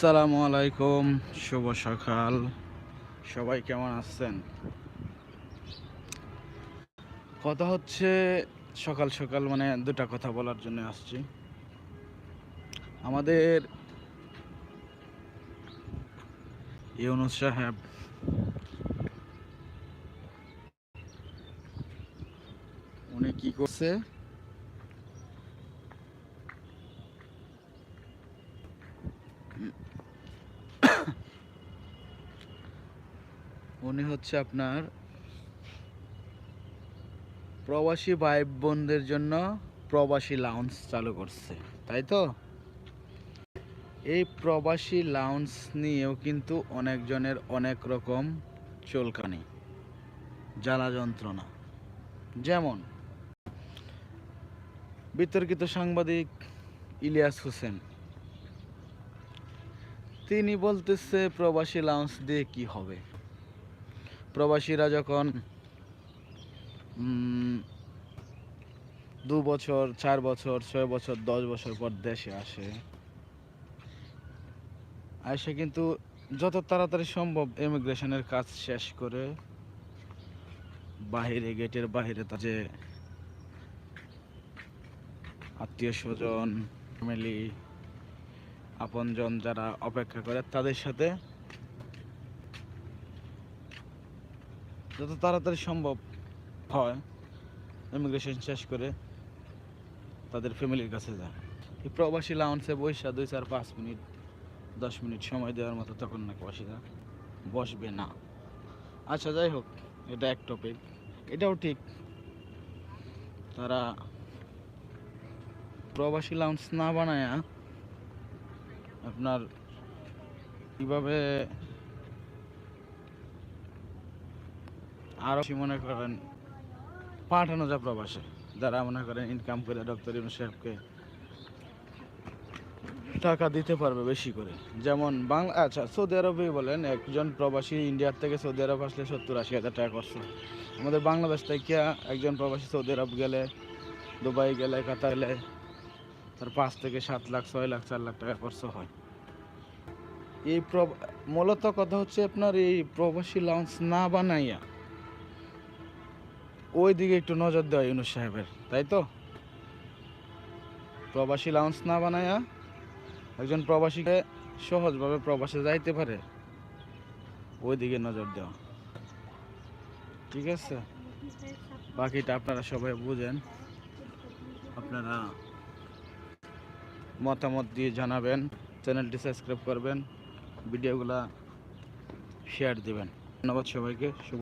সালামু আলাইকুম, শুভ সকাল। সবাই কেমন আছেন? কথা হচ্ছে সকাল সকাল মানে দুটা কথা বলার জন্য আসছি। আমাদের ইউনুস সাহেব উনি কি করছে? উনি হচ্ছে আপনার প্রবাসী ভাই বোনদের জন্য প্রবাসী লাউন্স চালু করছে, তাই তো? এই প্রবাসী লাউন্স নিয়েও কিন্তু অনেকজনের অনেক রকম চলকানি, জ্বালা যন্ত্রণা। যেমন বিতর্কিত সাংবাদিক ইলিয়াস হোসেন। তিনি বলতেছে, প্রবাসী লাউঞ্জ দিয়ে কি হবে? প্রবাসীরা যখন দু বছর, চার বছর, ছয় বছর, দশ বছর পর দেশে আসে আসে কিন্তু যত তাড়াতাড়ি সম্ভব ইমিগ্রেশনের কাজ শেষ করে, বাহিরে গেটের বাহিরে তা যে আত্মীয় স্বজন ফ্যামিলি আপনজন যারা অপেক্ষা করে তাদের সাথে যত তাড়াতাড়ি সম্ভব হয় ইমিগ্রেশন শেষ করে তাদের ফ্যামিলির কাছে যায়। এই প্রবাসী লাউন্সে বৈশা দুই চার পাঁচ মিনিট, দশ মিনিট সময় দেওয়ার মতো তখন না প্রবাসীরা বসবে না। আচ্ছা যাই হোক, এটা এক টপিক এটাও ঠিক। তারা প্রবাসী লাউন্স না বানায়া আপনার কীভাবে আরও মনে করেন পাঠানো যায় প্রবাসে? যারা মনে করেন ইনকাম করে ডক্টর ইউনুস সাহেবকে টাকা দিতে পারবে বেশি করে। যেমন বাংলা আচ্ছা সৌদি আরবে বলেন, একজন প্রবাসী ইন্ডিয়ার থেকে সৌদি আরব আসলে সত্তর আশি হাজার টাকা খরচ আমাদের বাংলাদেশ থেকে একজন প্রবাসী সৌদি আরব গেলে, দুবাই গেলে, কাতার গেলে তার পাঁচ থেকে সাত লাখ, ছয় লাখ, চার লাখ টাকা খরচ হয়। এই মূলত কথা হচ্ছে আপনার এই প্রবাসী লঞ্চ না বানাইয়া ওই দিকে একটু নজর দেওয়া ইউনুস সাহেবের, তাই তো? প্রবাসী লাউন্স না বানায়া একজন প্রবাসীকে সহজভাবে প্রবাসে যাইতে পারে ওই দিকে নজর দেওয়া। ঠিক আছে? বাকিটা আপনারা সবাই বুঝেন। আপনারা মতামত দিয়ে জানাবেন চ্যানেলটি সাবস্ক্রাইব করবেন ভিডিওগুলা শেয়ার দেবেন। ধন্যবাদ সবাইকে